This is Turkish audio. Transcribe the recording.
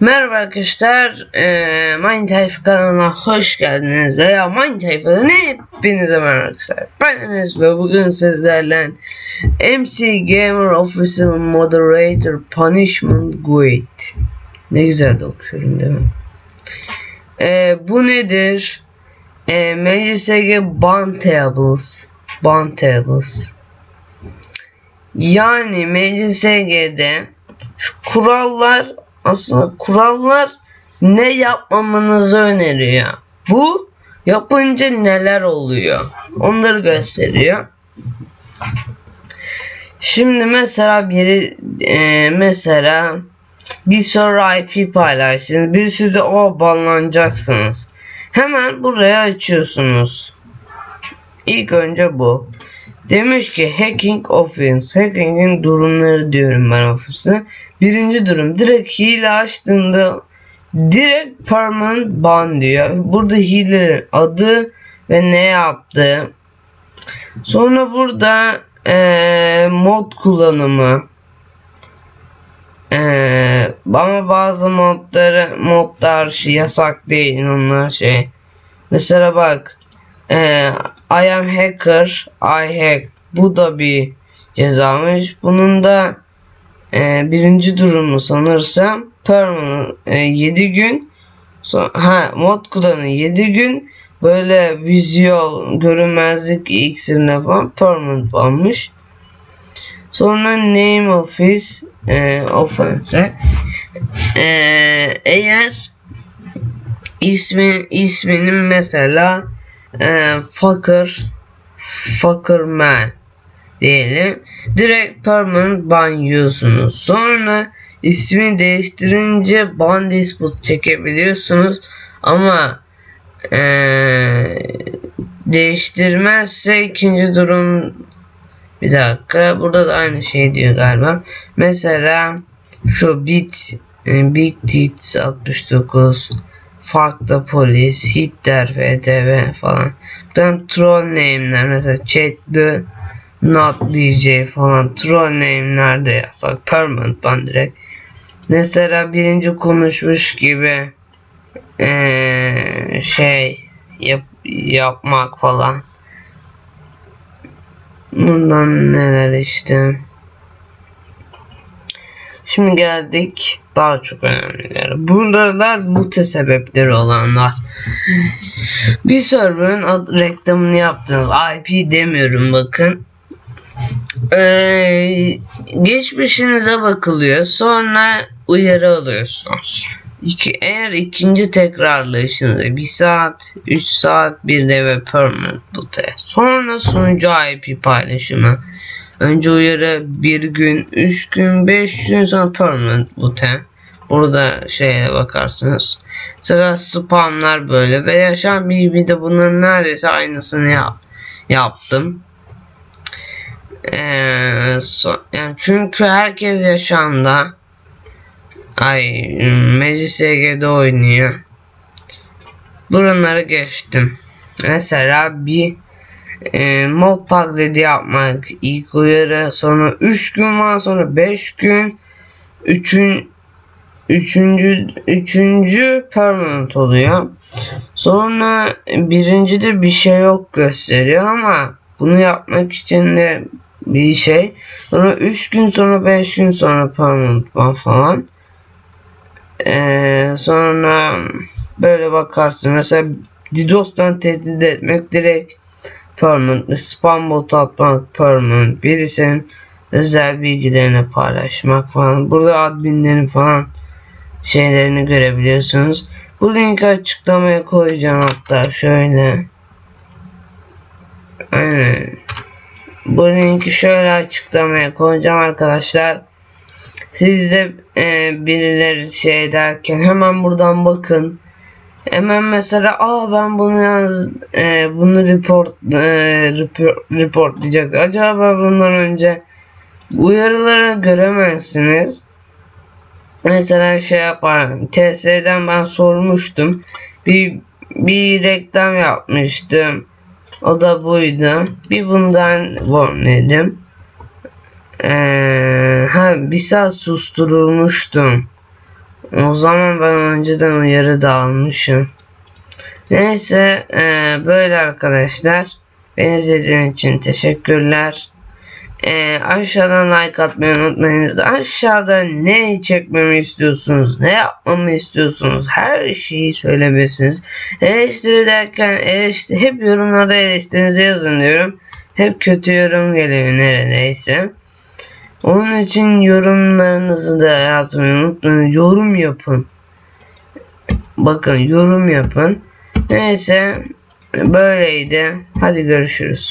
Merhaba arkadaşlar, eee Minecraft kanalına hoş geldiniz veya Minecraft'ın hepinize merhaba arkadaşlar. Ben Enes ve bugün sizlerle MC Gamer Official Moderator Punishment Guide. Ne güzel de okuyorum değil mi? Eee, bu nedir? Eee MCSG Ban Tables. Ban Tables. Yani MCSG'de şu kurallar aslında kurallar ne yapmamanızı öneriyor. Bu yapınca neler oluyor? Onları gösteriyor. Şimdi mesela biri e, mesela bir soru IP paylaştınız. Bir sürü o banlanacaksınız. Hemen buraya açıyorsunuz. İlk önce bu. Demiş ki hacking offense. Hacking'in durumları diyorum ben ofise. Birinci durum direkt hile açtığında direkt permanent ban diyor. Burada hile adı ve ne yaptı. Sonra burada ee, mod kullanımı. Ee, ama bazı modları modlar şey, yasak değil onlar şey. Mesela bak ee, I am hacker, I hack. Bu da bir cezamış. Bunun da e, birinci durumu sanırsam permanent e, 7 gün so ha mod kullanı 7 gün böyle visual görünmezlik iksirine falan permanent almış. Sonra name office e, offense e, eğer ismi isminin mesela e, fucker fucker man diyelim. Direkt permanent ban yiyorsunuz. Sonra ismi değiştirince ban dispute çekebiliyorsunuz. Ama ee, değiştirmezse ikinci durum bir dakika burada da aynı şey diyor galiba. Mesela şu bit e, Big Tits 69 farklı polis, hitter, ftv falan. Buradan troll name'ler mesela chat'li not dj falan troll name'ler de yasak. Permanent ban direkt. Mesela birinci konuşmuş gibi ee, şey yap, yapmak falan. Bundan neler işte. Şimdi geldik daha çok önemliler. Buralar bu sebepleri olanlar. Bir server'ın ad reklamını yaptınız. IP demiyorum bakın. Ee, geçmişinize bakılıyor. Sonra uyarı alıyorsunuz. İki, eğer ikinci tekrarlayışınızda 1 saat, 3 saat bir de ve permanent bute. Sonra sunucu IP paylaşımı. Önce uyarı bir gün, üç gün, beş gün sonra permanent bute. Burada şeye bakarsınız. Sıra spamlar böyle ve yaşam bir de bunların neredeyse aynısını yap, yaptım. Ee, yani çünkü herkes yaşamda ay Meclis SG'de oynuyor. Buraları geçtim. Mesela bir e, mod taklidi yapmak ilk uyarı sonra 3 gün var sonra 5 gün üçün üçüncü üçüncü permanent oluyor. Sonra birinci de bir şey yok gösteriyor ama bunu yapmak için de bir şey. Sonra 3 gün sonra 5 gün sonra permanent falan. Ee, sonra böyle bakarsın. Mesela DDoS'tan tehdit etmek direkt permanent. Spam bot atmak permanent. Birisinin özel bilgilerini paylaşmak falan. Burada adminlerin falan şeylerini görebiliyorsunuz. Bu linki açıklamaya koyacağım hatta şöyle. Aynen. Bu linki şöyle açıklamaya koyacağım arkadaşlar. Siz de e, birileri şey derken hemen buradan bakın. Hemen mesela aa ben bunu yaz e, bunu report e, report, report diyecek. Acaba bundan önce uyarıları göremezsiniz. Mesela şey yapar. TS'den ben sormuştum. Bir bir reklam yapmıştım. O da buydu. Bir bundan warnledim. Ee, ha bir saat susturulmuştum. O zaman ben önceden uyarı da almışım. Neyse eee, böyle arkadaşlar. Beni izlediğiniz için teşekkürler. Eee, aşağıdan like atmayı unutmayınız. Aşağıda ne çekmemi istiyorsunuz, ne yapmamı istiyorsunuz her şeyi söyleyebilirsiniz. Eleştiri derken eleştiri, hep yorumlarda eleştirinizi yazın diyorum. Hep kötü yorum geliyor neredeyse. Onun için yorumlarınızı da yazmayı unutmayın. Yorum yapın. Bakın yorum yapın. Neyse böyleydi. Hadi görüşürüz.